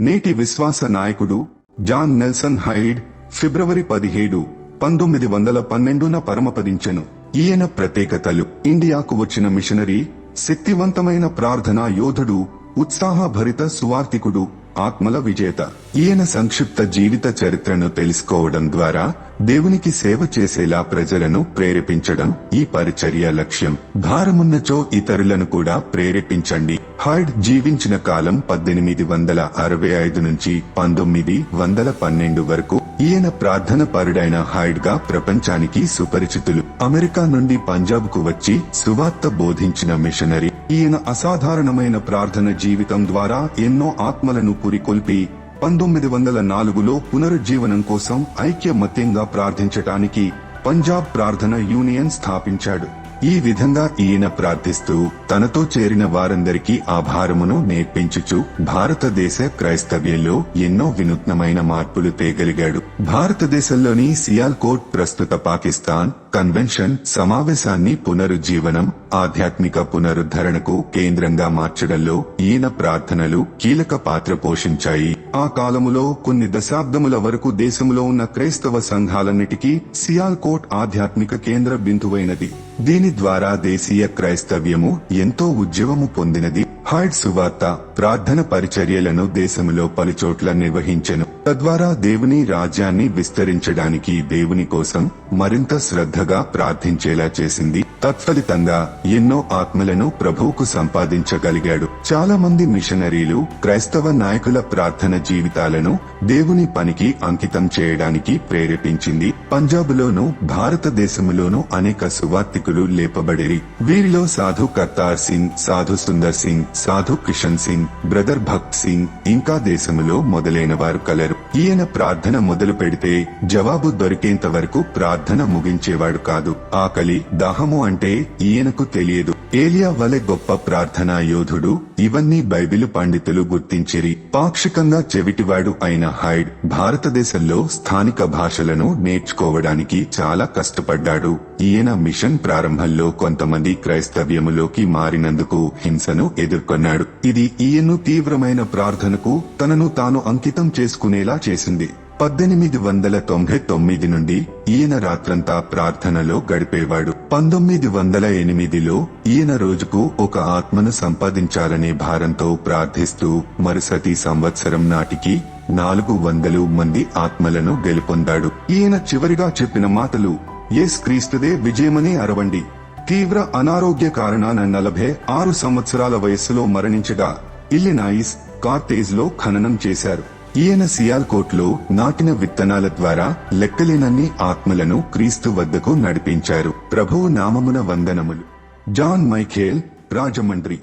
నేటి విశ్వాస నాయకుడు జాన్ నెల్సన్ హైడ్ ఫిబ్రవరి పదిహేడు పంతొమ్మిది వందల పన్నెండున పరమపదించెను. ఈయన ప్రత్యేకతలు. ఇండియాకు వచ్చిన మిషనరీ శక్తివంతమైన ప్రార్థనా యోధుడు ఉత్సాహభరిత సువార్థికుడు ఆత్మల విజేత. ఈయన సంక్షిప్త జీవిత చరిత్రను తెలుసుకోవడం ద్వారా దేవునికి సేవ చేసేలా ప్రజలను ప్రేరేపించడం ఈ పరిచర్య లక్ష్యం. భారమున్నచో ఇతరులను కూడా ప్రేరేపించండి. హార్డ్ జీవించిన కాలం పద్దెనిమిది వందల అరవై ఐదు నుంచి పంతొమ్మిది వందల పన్నెండు వరకు ఈయన ప్రార్థన పరుడైన హార్డ్గా ప్రపంచానికి సుపరిచితులు అమెరికా నుండి పంజాబ్కు వచ్చి సువార్త బోధించిన మిషనరీ. ఈయన అసాధారణమైన ప్రార్థన జీవితం ద్వారా ఎన్నో ఆత్మలను పురికొల్పి పంతొమ్మిది వందల నాలుగులో పునరుజ్జీవనం కోసం ఐక్యమత్యంగా ప్రార్థించటానికి పంజాబ్ ప్రార్థన యూనియన్ స్థాపించాడు. ఈ విధంగా ఈయన ప్రార్థిస్తూ తనతో చేరిన వారందరికీ ఆ భారమును నేర్పించుచు భారతదేశ క్రైస్తవ్యంలో ఎన్నో వినూత్నమైన మార్పులు తేగలిగాడు. భారతదేశంలోని సియాల్కోట్ ప్రస్తుత పాకిస్తాన్ కన్వెన్షన్ సమావేశాన్ని పునరుజ్జీవనం ఆధ్యాత్మిక పునరుద్ధరణకు కేంద్రంగా మార్చడంలో ఈయన ప్రార్థనలు కీలక పాత్ర పోషించాయి. ఆ కాలములో కొన్ని దశాబ్దముల వరకు దేశంలో ఉన్న క్రైస్తవ సంఘాలన్నిటికీ సియాల్కోట్ ఆధ్యాత్మిక కేంద్ర బిందువైనది. దీని ద్వారా దేశీయ క్రైస్తవ్యము ఎంతో ఉద్యమము పొందినది. హార్డ్ సువార్త ప్రార్థన పరిచర్యలను దేశములో పలుచోట్ల నిర్వహించెను. తద్వారా దేవుని రాజ్యాన్ని విస్తరించడానికి దేవుని కోసం మరింత శ్రద్ధగా ప్రార్థించేలా చేసింది. తత్ఫలితంగా ఎన్నో ఆత్మలను ప్రభువుకు సంపాదించగలిగాడు. చాలా మంది మిషనరీలు క్రైస్తవ నాయకుల ప్రార్థన జీవితాలను దేవుని పనికి అంకితం చేయడానికి ప్రేరేపించింది. పంజాబ్లోను భారతదేశంలోను అనేక సువార్తికులు లేపబడిరి. వీరిలో సాధు కర్తార్ సింగ్ సాధు సుందర్ సింగ్ సాధు కిషన్ సింగ్ బ్రదర్ భక్త్ సింగ్ ఇంకా దేశములో మొదలైన వారు కలరు. ఈయన ప్రార్థన మొదలు పెడితే జవాబు దొరికేంత వరకు ప్రార్థన ముగించేవాడు కాదు. ఆకలి దాహము అంటే ఈయనకు తెలియదు. ఏలియా వలె గొప్ప ప్రార్థనా యోధుడు ఇవన్నీ బైబిలు పండితులు గుర్తించిరి. పాక్షికంగా చెవిటివాడు అయిన హైడ్ భారతదేశంలో స్థానిక భాషలను నేర్చుకోవడానికి చాలా కష్టపడ్డాడు. ఈయన మిషన్ ప్రారంభంలో కొంతమంది క్రైస్తవ్యములోకి మారినందుకు హింసను ఎదుర్కొన్నాడు. ఇది ఈయన్ను తీవ్రమైన ప్రార్థనకు తనను తాను అంకితం చేసుకునేలా చేసింది. పద్దెనిమిది వందల తొంభై తొమ్మిది నుండి ఈయన రాత్రంతా ప్రార్థనలో గడిపేవాడు. పంతొమ్మిది వందల ఎనిమిదిలో ఈయన రోజుకు ఒక ఆత్మను సంపాదించాలనే భారంతో ప్రార్థిస్తూ మరుసటి సంవత్సరం నాటికి నాలుగు వందలు మంది ఆత్మలను గెలుపొందాడు. ఈయన చివరిగా చెప్పిన మాటలు ఎస్ క్రీస్తుదే విజయమని అరవండి. తీవ్ర అనారోగ్య కారణాన నలభై ఆరు సంవత్సరాల వయస్సులో మరణించగా ఇల్లినాయిస్ కార్తేజ్లో ఖననం చేశారు. ఈయన సియాల్కోట్లో నాటిన విత్తనాల ద్వారా లెక్కలేనన్ని ఆత్మలను క్రీస్తు వద్దకు నడిపించారు. ప్రభువు నామమున వందనములు. John Michael Rajahmundry.